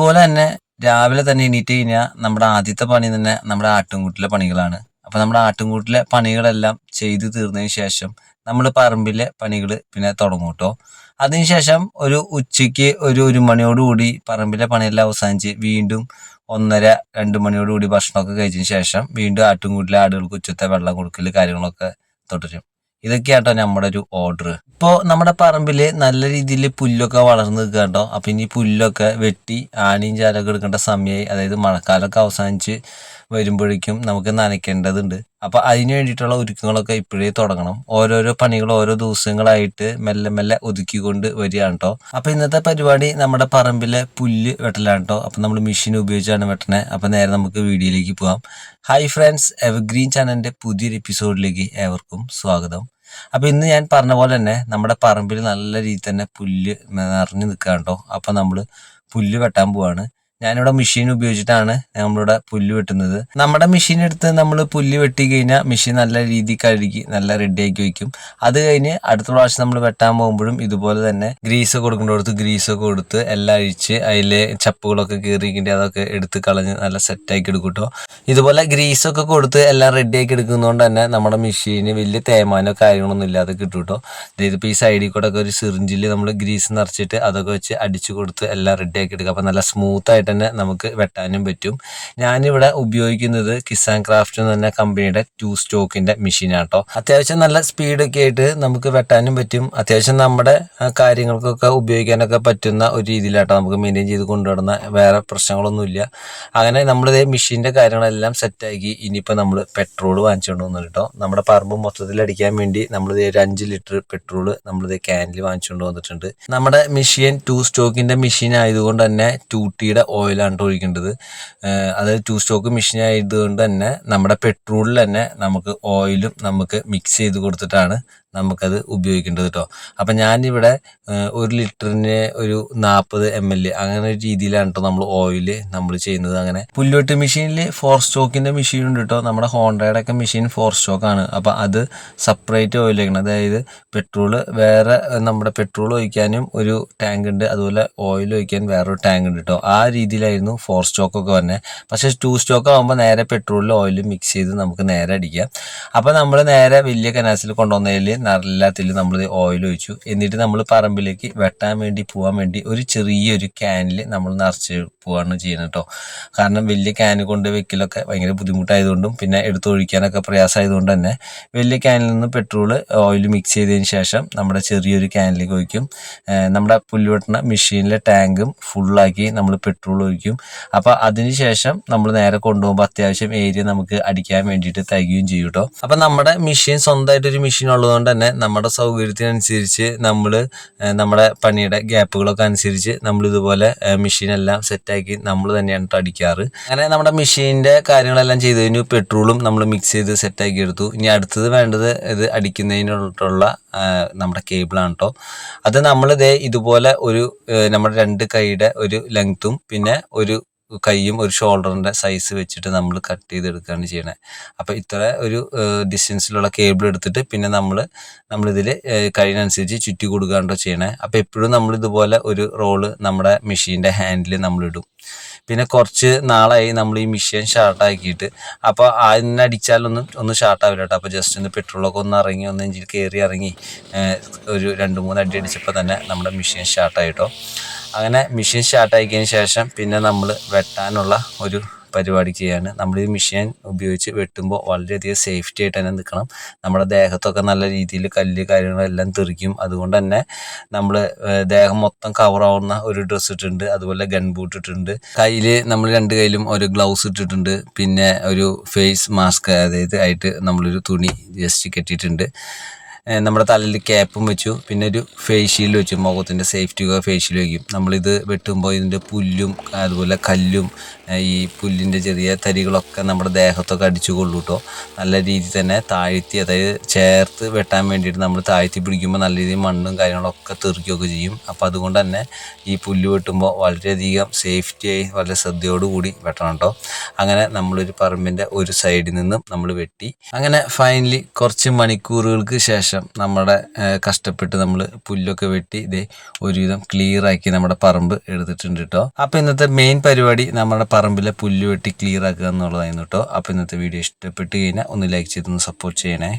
പോലെ തന്നെ രാവിലെ തന്നെ എണീറ്റ് കഴിഞ്ഞാൽ നമ്മുടെ ആദ്യത്തെ പണി തന്നെ നമ്മുടെ ആട്ടുംകൂട്ടിലെ പണികളാണ്. അപ്പൊ നമ്മുടെ ആട്ടുംകൂട്ടിലെ പണികളെല്ലാം ചെയ്തു തീർന്നതിന് ശേഷം നമ്മൾ പറമ്പിലെ പണികൾ പിന്നെ തുടങ്ങും കേട്ടോ. അതിനുശേഷം ഒരു ഉച്ചയ്ക്ക് ഒരു ഒരു മണിയോടുകൂടി പറമ്പിലെ പണിയെല്ലാം അവസാനിച്ച് വീണ്ടും ഒന്നര രണ്ട് മണിയോടുകൂടി ഭക്ഷണമൊക്കെ കഴിച്ചതിന് ശേഷം വീണ്ടും ആട്ടുംകൂട്ടിലെ ആടുകൾക്ക് ഉച്ചത്തെ വെള്ളം കൊടുക്കൽ കാര്യങ്ങളൊക്കെ തുടരും. ഇതൊക്കെയാട്ടോ നമ്മുടെ ഒരു ഓർഡർ ഇപ്പോൾ നമ്മുടെ പറമ്പിൽ നല്ല രീതിയിൽ പുല്ലൊക്കെ വളർന്നു നിൽക്കുക കേട്ടോ അപ്പം ഇനി പുല്ലൊക്കെ വെട്ടി ആണിയും ചാലൊക്കെ എടുക്കേണ്ട സമയമായി അതായത് മഴക്കാലമൊക്കെ അവസാനിച്ച് വരുമ്പോഴേക്കും നമുക്ക് നനയ്ക്കേണ്ടതുണ്ട്. അപ്പം അതിന് വേണ്ടിയിട്ടുള്ള ഒരുക്കങ്ങളൊക്കെ ഇപ്പോഴേ തുടങ്ങണം. ഓരോരോ പണികൾ ഓരോ ദിവസങ്ങളായിട്ട് മെല്ലെ മെല്ലെ ഒതുക്കിക്കൊണ്ട് വരികയാണ് കേട്ടോ അപ്പം ഇന്നത്തെ പരിപാടി നമ്മുടെ പറമ്പിലെ പുല്ല് വെട്ടലാണ് കേട്ടോ അപ്പം നമ്മൾ മെഷീൻ ഉപയോഗിച്ചാണ് വെട്ടണേ. അപ്പം നേരെ നമുക്ക് വീഡിയോയിലേക്ക് പോകാം ഹായ് ഫ്രണ്ട്സ് എവർഗ്രീൻ ചാനലിന്റെ പുതിയൊരു എപ്പിസോഡിലേക്ക് ഏവർക്കും സ്വാഗതം. അപ്പൊ ഇന്ന് ഞാൻ പറഞ്ഞ പോലെ തന്നെ നമ്മുടെ പറമ്പിൽ നല്ല രീതിയിൽ തന്നെ പുല്ല് നിറഞ്ഞു നിൽക്കുകയാണ് കേട്ടോ. അപ്പൊ നമ്മൾ പുല്ല് വെട്ടാൻ പോവാണ്. ഞാനിവിടെ മെഷീൻ ഉപയോഗിച്ചിട്ടാണ് നമ്മളിവിടെ പുല്ല് വെട്ടുന്നത്. നമ്മുടെ മെഷീൻ എടുത്ത് നമ്മൾ പുല്ല് വെട്ടി കഴിഞ്ഞാൽ മെഷീൻ നല്ല രീതിയിൽ കഴുകി നല്ല റെഡിയാക്കി വയ്ക്കും അത് കഴിഞ്ഞ് അടുത്ത പ്രാവശ്യം നമ്മൾ വെട്ടാൻ പോകുമ്പോഴും ഇതുപോലെ തന്നെ ഗ്രീസ് കൊടുക്കേണ്ടടുത്ത് ഗ്രീസ് ഒക്കെ കൊടുത്ത് എല്ലാം അഴിച്ച് അതിലെ ചപ്പുകളൊക്കെ കീറിക്കിന്റെ അതൊക്കെ എടുത്ത് കളഞ്ഞ് നല്ല സെറ്റാക്കി എടുക്കും കേട്ടോ ഇതുപോലെ ഗ്രീസ് ഒക്കെ കൊടുത്ത് എല്ലാം റെഡിയാക്കി എടുക്കുന്നതുകൊണ്ട് തന്നെ നമ്മുടെ മെഷീന് വലിയ തേമാനോ കാര്യങ്ങളൊന്നും ഇല്ലാതെ കിട്ടും കേട്ടോ ഇതിപ്പോൾ ഈ സൈഡിൽ കൂടെ ഒക്കെ ഒരു സിറിഞ്ചിൽ നമ്മൾ ഗ്രീസ് നിറച്ചിട്ട് അതൊക്കെ വെച്ച് അടിച്ചു കൊടുത്ത് എല്ലാം റെഡിയാക്കി എടുക്കുക അപ്പോൾ നല്ല സ്മൂത്ത് ആയിട്ട് തന്നെ നമുക്ക് വെട്ടാനും പറ്റും. ഞാനിവിടെ ഉപയോഗിക്കുന്നത് കിസാൻ ക്രാഫ്റ്റ് എന്ന് പറഞ്ഞ കമ്പനിയുടെ ടു സ്റ്റോക്കിന്റെ മെഷീനാണ് കേട്ടോ അത്യാവശ്യം നല്ല സ്പീഡൊക്കെ ആയിട്ട് നമുക്ക് വെട്ടാനും പറ്റും. അത്യാവശ്യം നമ്മുടെ കാര്യങ്ങൾക്കൊക്കെ ഉപയോഗിക്കാനൊക്കെ പറ്റുന്ന ഒരു രീതിയിലാട്ടോ നമുക്ക് മെയിന്റെയിൻ ചെയ്ത് കൊണ്ടുവരുന്ന വേറെ പ്രശ്നങ്ങളൊന്നുമില്ല. അങ്ങനെ നമ്മളിത് മെഷീന്റെ കാര്യങ്ങളെല്ലാം സെറ്റാക്കി ഇനിയിപ്പോൾ നമ്മൾ പെട്രോൾ വാങ്ങിച്ചുകൊണ്ട് വന്നു കേട്ടോ നമ്മുടെ പറമ്പ് മൊത്തത്തിൽ അടിക്കാൻ വേണ്ടി നമ്മളിത് ഒരു അഞ്ച് ലിറ്റർ പെട്രോൾ നമ്മളിത് ക്യാനിൽ വാങ്ങിച്ചുകൊണ്ട് വന്നിട്ടുണ്ട്. നമ്മുടെ മെഷീൻ ടു സ്റ്റോക്കിന്റെ മെഷീൻ ആയതുകൊണ്ട് തന്നെ ടൂട്ടിയുടെ ഓയിലാണ് ഒഴിക്കേണ്ടത്. അത് ടു സ്റ്റോക്ക് മെഷീൻ ആയതുകൊണ്ട് തന്നെ നമ്മുടെ പെട്രോളിൽ തന്നെ നമുക്ക് ഓയിലും നമുക്ക് മിക്സ് ചെയ്ത് കൊടുത്തിട്ടാണ് നമുക്കത് ഉപയോഗിക്കേണ്ടത് കേട്ടോ അപ്പം ഞാനിവിടെ ഒരു ലിറ്ററിന് ഒരു നാൽപ്പത് എം എൽ അങ്ങനെ ഒരു രീതിയിലാണ് കേട്ടോ നമ്മൾ ഓയിൽ നമ്മൾ ചെയ്യുന്നത്. അങ്ങനെ പുല്ലുവെട്ട് മെഷീനിൽ ഫോർ സ്റ്റോക്കിന്റെ മെഷീൻ ഉണ്ട് കേട്ടോ നമ്മുടെ ഹോണ്ടയുടെ ഒക്കെ മെഷീൻ ഫോർ സ്റ്റോക്കാണ് അപ്പം അത് സെപ്പറേറ്റ് ഓയിൽ വയ്ക്കണം അതായത് പെട്രോൾ വേറെ നമ്മുടെ പെട്രോൾ ഒഴിക്കാനും ഒരു ടാങ്ക് ഉണ്ട്. അതുപോലെ ഓയിൽ ഒഴിക്കാൻ വേറൊരു ടാങ്ക് ഉണ്ട് കേട്ടോ ആ രീതിയിലായിരുന്നു ഫോർ സ്റ്റോക്ക് ഒക്കെ വന്നെ. പക്ഷേ ടു സ്റ്റോക്ക് ആകുമ്പോൾ നേരെ പെട്രോളിൽ ഓയിൽ മിക്സ് ചെയ്ത് നമുക്ക് നേരെ അടിക്കാം. അപ്പോൾ നമ്മൾ നേരെ വലിയ കനാസിൽ കൊണ്ടുവന്നതിൽ എല്ലാത്തിൽ നമ്മൾ ഓയിൽ ഒഴിച്ചു എന്നിട്ട് നമ്മൾ പറമ്പിലേക്ക് വെട്ടാൻ വേണ്ടി പോകാൻ വേണ്ടി ഒരു ചെറിയൊരു ക്യാനിൽ നമ്മൾ നിറച്ച് പോവാണ് ചെയ്യുന്നത് കേട്ടോ കാരണം വലിയ ക്യാൻ കൊണ്ട് വെക്കലൊക്കെ ഭയങ്കര ബുദ്ധിമുട്ടായതുകൊണ്ടും പിന്നെ എടുത്തൊഴിക്കാനൊക്കെ പ്രയാസമായതുകൊണ്ട് തന്നെ വലിയ ക്യാനിൽ നിന്ന് പെട്രോൾ ഓയിൽ മിക്സ് ചെയ്തതിന് ശേഷം നമ്മുടെ ചെറിയൊരു ക്യാനിലേക്ക് ഒഴിക്കും. നമ്മുടെ പുല്ലുവെട്ടുന്ന മെഷീനിലെ ടാങ്കും ഫുള്ളാക്കി നമ്മൾ പെട്രോൾ ഒഴിക്കും. അപ്പോൾ അതിന് ശേഷം നമ്മൾ നേരെ കൊണ്ടുപോകുമ്പോൾ അത്യാവശ്യം ഏരിയ നമുക്ക് അടിക്കാൻ വേണ്ടിയിട്ട് തികയും ചെയ്യും കേട്ടോ അപ്പം നമ്മുടെ മെഷീൻ സ്വന്തമായിട്ടൊരു മെഷീൻ ഉള്ളതുകൊണ്ട് തന്നെ നമ്മുടെ സൗകര്യത്തിനനുസരിച്ച് നമ്മൾ നമ്മുടെ പണിയുടെ ഗ്യാപ്പുകളൊക്കെ അനുസരിച്ച് നമ്മൾ ഇതുപോലെ മെഷീനെല്ലാം സെറ്റാക്കി നമ്മൾ തന്നെയാണ് അടിക്കാറ് അങ്ങനെ നമ്മുടെ മെഷീന്റെ കാര്യങ്ങളെല്ലാം ചെയ്ത് കഴിഞ്ഞു പെട്രോളും നമ്മൾ മിക്സ് ചെയ്ത് സെറ്റാക്കി എടുത്തു. ഇനി അടുത്തത് വേണ്ടത് ഇത് അടിക്കുന്നതിനുള്ള ആ, നമ്മുടെ കേബിളാണ് കേട്ടോ അത് നമ്മൾ ഇതേ ഇതുപോലെ ഒരു നമ്മുടെ രണ്ട് കൈയുടെ ഒരു ലെങ്ത്തും പിന്നെ ഒരു കൈയും ഒരു ഷോൾഡറിന്റെ സൈസ് വെച്ചിട്ട് നമ്മൾ കട്ട് ചെയ്തെടുക്കുകയാണ് ചെയ്യണേ. അപ്പോൾ ഇത്ര ഒരു ഡിസ്റ്റൻസിലുള്ള കേബിൾ എടുത്തിട്ട് പിന്നെ നമ്മൾ നമ്മളിതിൽ കഴിയുന്നതനുസരിച്ച് ചുറ്റി കൊടുക്കാണ്ടോ ചെയ്യണേ. അപ്പോൾ എപ്പോഴും നമ്മൾ ഇതുപോലെ ഒരു റോൾ നമ്മുടെ മെഷീന്റെ ഹാൻഡിൽ നമ്മളിടും. പിന്നെ കുറച്ച് നാളായി നമ്മൾ ഈ മെഷീൻ ഷാർട്ടാക്കിയിട്ട് അപ്പോൾ അതിനെ അടിച്ചാലൊന്നും ഒന്നും ഷാർട്ടാവില്ല കേട്ടോ അപ്പോൾ ജസ്റ്റ് ഒന്ന് പെട്രോളൊക്കെ ഒന്ന് ഇറങ്ങി ഒന്ന് എഞ്ചിൽ കയറി ഇറങ്ങി ഒരു രണ്ട് മൂന്ന് അടി അടിച്ചപ്പോൾ തന്നെ നമ്മുടെ മെഷീൻ ഷാർട്ടായിട്ടോ അങ്ങനെ മെഷീൻ സ്റ്റാർട്ടാക്കിയതിന് ശേഷം പിന്നെ നമ്മൾ വെട്ടാനുള്ള ഒരു പരിപാടി ചെയ്യാണ്. നമ്മൾ ഈ മെഷീൻ ഉപയോഗിച്ച് വെട്ടുമ്പോൾ വളരെയധികം സേഫ്റ്റി ആയിട്ട് തന്നെ നിൽക്കണം നമ്മുടെ ദേഹത്തൊക്കെ നല്ല രീതിയിൽ കല്ല് കാര്യങ്ങളെല്ലാം തെറിക്കും. അതുകൊണ്ട് തന്നെ നമ്മൾ ദേഹം മൊത്തം കവറാവുന്ന ഒരു ഡ്രസ്സ് ഇട്ടിട്ടുണ്ട്. അതുപോലെ ഗൺ ബൂട്ട് ഇട്ടിട്ടുണ്ട്. കയ്യിൽ നമ്മൾ രണ്ട് കയ്യിലും ഒരു ഗ്ലൗസ് ഇട്ടിട്ടുണ്ട്. പിന്നെ ഒരു ഫേസ് മാസ്ക് അതായത് ആയിട്ട് നമ്മളൊരു തുണി ജസ്റ്റ് കെട്ടിയിട്ടുണ്ട്. നമ്മുടെ തലയിൽ ക്യാപ്പും വെച്ചു. പിന്നെ ഒരു ഫേസ് ഷീൽഡ് വെച്ചു. മുഖത്തിന്റെ സേഫ്റ്റി ഫേസ് ഷീൽഡ് വയ്ക്കും നമ്മളിത് വെട്ടുമ്പോൾ ഇതിന്റെ പുല്ലും അതുപോലെ കല്ലും ഈ പുല്ലിന്റെ ചെറിയ തരികളൊക്കെ നമ്മുടെ ദേഹത്തൊക്കെ അടിച്ചു കൊള്ളൂ കേട്ടോ നല്ല രീതിയിൽ തന്നെ താഴ്ത്തി അതായത് ചേർത്ത് വെട്ടാൻ വേണ്ടിയിട്ട് നമ്മൾ താഴ്ത്തി പിടിക്കുമ്പോൾ നല്ല രീതിയിൽ മണ്ണും കാര്യങ്ങളൊക്കെ തെറിക്കുകയൊക്കെ ചെയ്യും. അപ്പോൾ അതുകൊണ്ട് തന്നെ ഈ പുല്ല് വെട്ടുമ്പോൾ വളരെയധികം സേഫ്റ്റിയായി വളരെ ശ്രദ്ധയോടുകൂടി വെട്ടണം കേട്ടോ അങ്ങനെ നമ്മളൊരു പറമ്പിന്റെ ഒരു സൈഡിൽ നിന്നും നമ്മൾ വെട്ടി. അങ്ങനെ ഫൈനലി കുറച്ച് മണിക്കൂറുകൾക്ക് ശേഷം ശേഷം നമ്മുടെ കഷ്ടപ്പെട്ട് നമ്മൾ പുല്ലൊക്കെ വെട്ടി ഇതേ ഒരുവിധം ക്ലിയർ ആക്കി നമ്മുടെ പറമ്പ് എടുത്തിട്ടുണ്ട് കേട്ടോ അപ്പം ഇന്നത്തെ മെയിൻ പരിപാടി നമ്മുടെ പറമ്പിലെ പുല്ല് വെട്ടി ക്ലിയർ ആക്കുക എന്നുള്ളതായിരുന്നു കേട്ടോ അപ്പം ഇന്നത്തെ വീഡിയോ ഇഷ്ടപ്പെട്ട് കഴിഞ്ഞാൽ ഒന്ന് ലൈക്ക് ചെയ്തൊന്ന് സപ്പോർട്ട് ചെയ്യണേ.